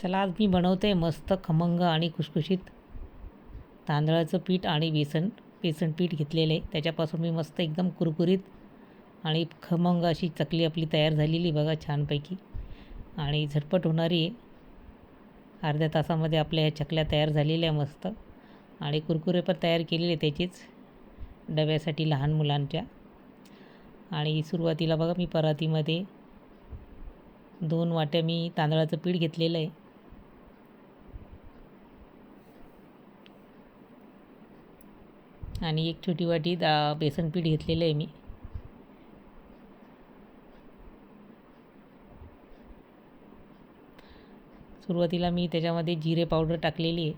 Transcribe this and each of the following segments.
चला आज मी बनवते मस्त खमंग आणि खुशखुशीत तांदळाचं पीठ आणि बेसन बेसन पीठ घेतलेलं. आहे त्याच्यापासून मी मस्त एकदम कुरकुरीत आणि खमंग अशी चकली आपली तयार झालेली बघा छानपैकी. आणि झटपट होणारी आहे अर्ध्या तासामध्ये आपल्या ह्या चकल्या तयार झालेल्या आहे मस्त. आणि कुरकुरे पण तयार केलेले त्याचीच डब्यासाठी लहान मुलांच्या. आणि सुरुवातीला बघा मी परातीमध्ये दोन वाट्या मी तांदळाचं पीठ घेतलेलं आहे. आणि एक छोटी वाटी दा बेसन पीठ घेतलेलं आहे मी. सुरुवातीला मी त्याच्यामध्ये जिरे पावडर टाकलेली आहे.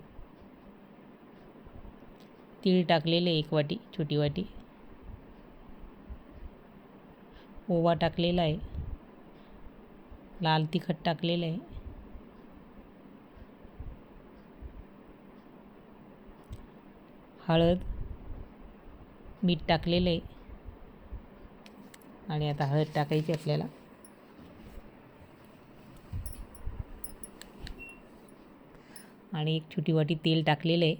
तीळ टाकलेले एक वाटी छोटी वाटी. ओवा टाकलेला आहे. लाल तिखट टाकलेलं आहे. हळद. मीठ टाकलेलं आहे. आणि आता हळद टाकायची आपल्याला. आणि एक छोटी वाटी तेल टाकलेलं आहे.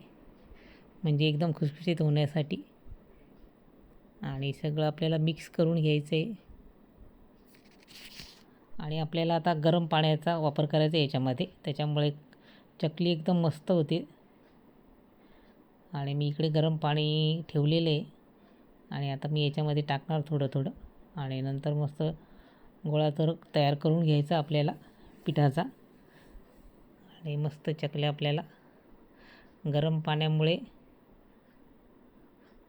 म्हणजे एकदम खुसखुशीत होण्यासाठी. आणि सगळं आपल्याला मिक्स करून घ्यायचं आहे आणि आपल्याला आता गरम पाण्याचा वापर करायचा आहे याच्यामध्ये. त्याच्यामुळे चकली एकदम मस्त होते. आणि मी इकडे गरम पाणी ठेवलेलं आहे. आणि आता मी याच्यामध्ये टाकणार थोडं थोडं. आणि नंतर मस्त गोळा तर तयार करून घ्यायचा आपल्याला पिठाचा. आणि मस्त चकल्या आपल्याला गरम पाण्यामुळे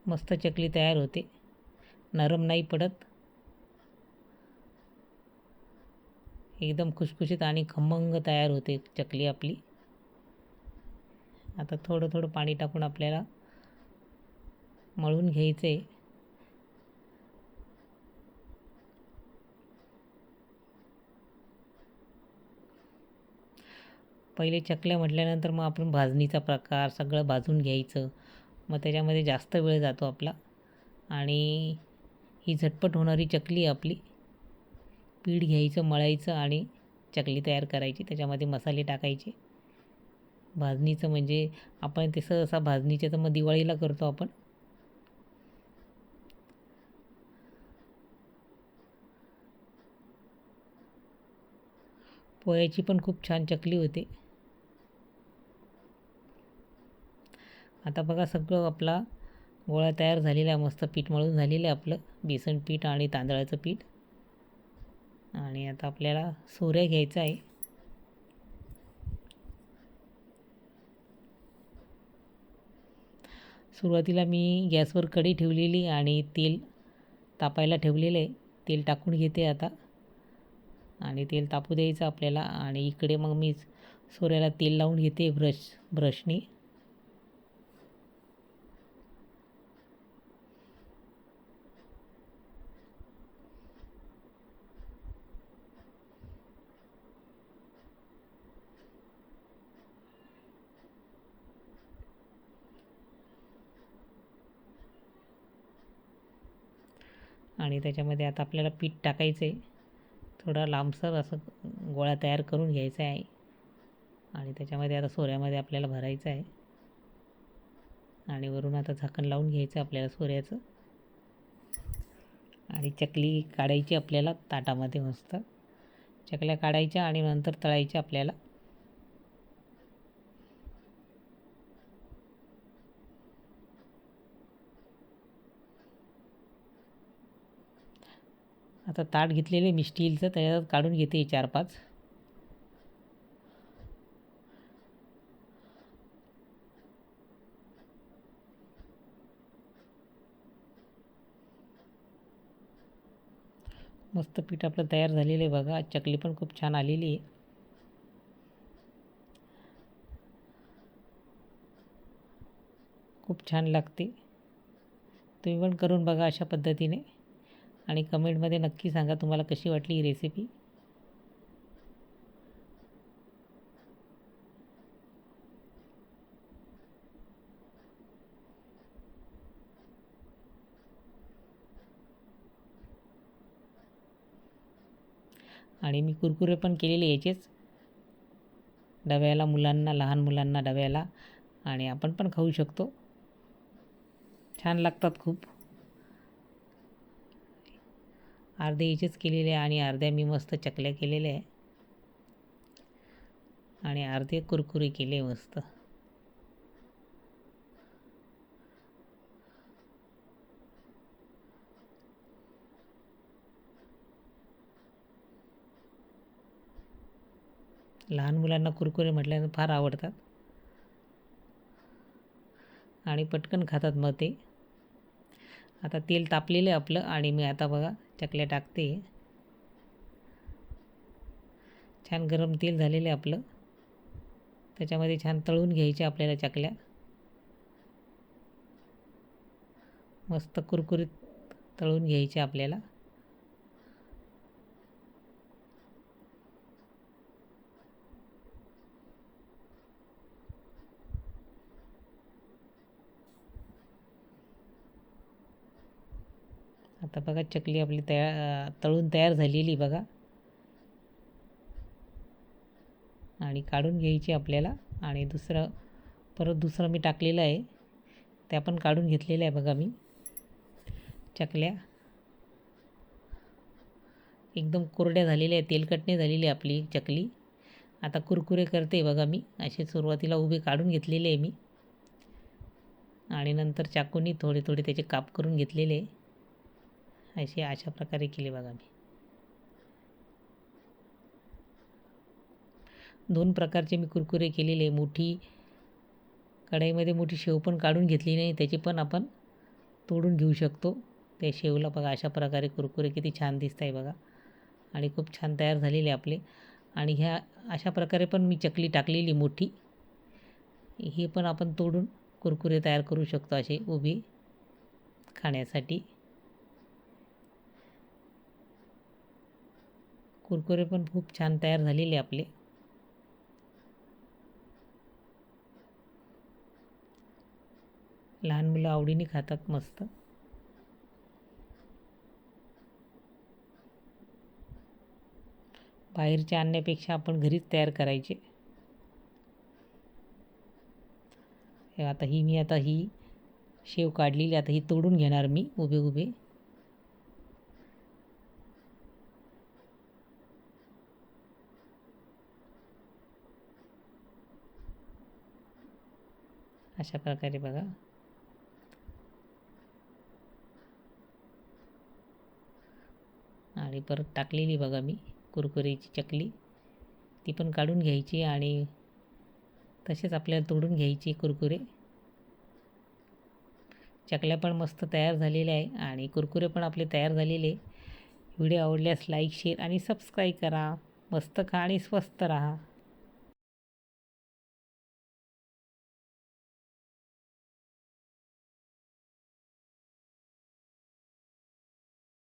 मस्त चकली तयार होते. नरम नाही पडत. एकदम खुशखुशीत आणि खमंग तयार होते चकली आपली. आता थोडं थोडं पाणी टाकून आपल्याला मळून घ्यायचं आहे पहिले चकल्या म्हटल्यानंतर मग आपण भाजणीचा प्रकार सगळं भाजून घ्यायचं. मग त्याच्यामध्ये जास्त वेळ जातो आपला. आणि ही झटपट होणारी चकली आपली. पीठ घ्यायचं मळायचं आणि चकली तयार करायची. त्याच्यामध्ये मसाले टाकायचे. भाजणीचं म्हणजे आपण ते सहसा भाजणीचं तर मग दिवाळीला करतो आपण. पोह्याची पण खूप छान चकली होते. आता बघा सगळं आपला गोळा तयार झालेला आहे मस्त पीठ मळून झालेलं आहे आपलं. बेसन पीठ आणि तांदळाचं पीठ. आणि आता आपल्याला सोऱ्या घ्यायचा आहे. सुरुवातीला मी गॅसवर कढी ठेवलेली आणि तेल तापायला ठेवलेलं आहे. तेल टाकून घेते आता. आणि तेल तापू द्यायचं आपल्याला. आणि इकडे मग मी सोऱ्याला तेल लावून घेते ब्रश ब्रशनी. आणि त्याच्यामध्ये आता आपल्याला पीठ टाकायचं आहे. थोडा लांबसर असं गोळा तयार करून घ्यायचा आहे. आणि त्याच्यामध्ये आता सोऱ्यामध्ये आपल्याला भरायचं आहे. आणि वरून आता झाकण लावून घ्यायचं आपल्याला सोऱ्याचं. आणि चकली काढायची आपल्याला ताटामध्ये मस्त. चकल्या काढायच्या आणि नंतर तळायच्या आपल्याला. आता ताट घेतलेले मी स्टीलचं त्याच्यात काढून घेते चार पाच. मस्त पीठ आपलं तयार झालेलं आहे बघा. चकली पण खूप छान आलेली आहे. खूप छान लागते. तुम्ही पण करून बघा अशा पद्धतीने. आणि कमेंटमध्ये नक्की सांगा तुम्हाला कशी वाटली ही रेसिपी आणि मी कुरकुरे पण केलेले याचेच. डब्याला मुलांना लहान मुलांना डब्याला. आणि आपण पण खाऊ शकतो. छान लागतात खूप. अर्धे इचेच केलेले आहे आणि अर्ध्या मी मस्त चकल्या केलेल्या आहे. आणि अर्धे कुरकुरे केले मस्त. लहान मुलांना कुरकुरे म्हटल्यानं फार आवडतात. आणि पटकन खातात मग ते. आता तेल तापलेलं आहे आपलं आणि मी आता बघा चकल्या टाकते. छान गरम तेल झालेलं आहे आपलं. त्याच्यामध्ये छान तळून घ्यायच्या आपल्याला चकल्या. मस्त कुरकुरीत तळून घ्यायच्या आपल्याला. आता बघा चकली आपली तयार तळून तयार झालेली बघा. आणि काढून घ्यायची आपल्याला. आणि दुसरं परत दुसरं मी टाकलेलं आहे. त्या पण काढून घेतलेल्या आहे बघा मी. चकल्या. एकदम कोरड्या झालेल्या आहे तेलकटने झालेली आहे आपली चकली. आता कुरकुरे करते बघा मी. असे सुरुवातीला उभे काढून घेतलेले आहे मी. आणि नंतर चाकूनी थोडे थोडे त्याचे काप करून घेतलेले आहे. असे अशा प्रकारे केले बघा मी. दोन प्रकारचे मी कुरकुरे केलेले मोठी कढईमध्ये मोठी शेव पण काढून घेतली नाही त्याची पण आपण तोडून घेऊ शकतो. त्या शेवला बघा अशा प्रकारे कुरकुरे किती छान दिसत आहे बघा. आणि खूप छान तयार झालेले आपले. आणि ह्या अशा प्रकारे पण मी चकली टाकलेली मोठी. हे पण आपण तोडून कुरकुरे तयार करू शकतो असे उभी खाण्यासाठी. कुरकुरे पण खूप छान तयार झालेले आपले. लहान मुलं आवडीने खातात मस्त. बाहेरच्या आणण्यापेक्षा आपण घरीच तयार करायचे. आता ही मी आता ही शेव काढलेली आता ही तोडून घेणार मी उभे उभे अशा प्रकारे बघा. आणि परत टाकलेली बघा मी कुरकुरीची चकली. ती पण काढून घ्यायची आणि तसेच आपल्याला तोडून घ्यायची कुरकुरे. चकल्या पण मस्त तयार झालेल्या आहे आणि कुरकुरे पण आपले तयार झालेले व्हिडिओ आवडल्यास लाईक शेअर आणि सबस्क्राईब करा. मस्त खा आणि स्वस्त राहा.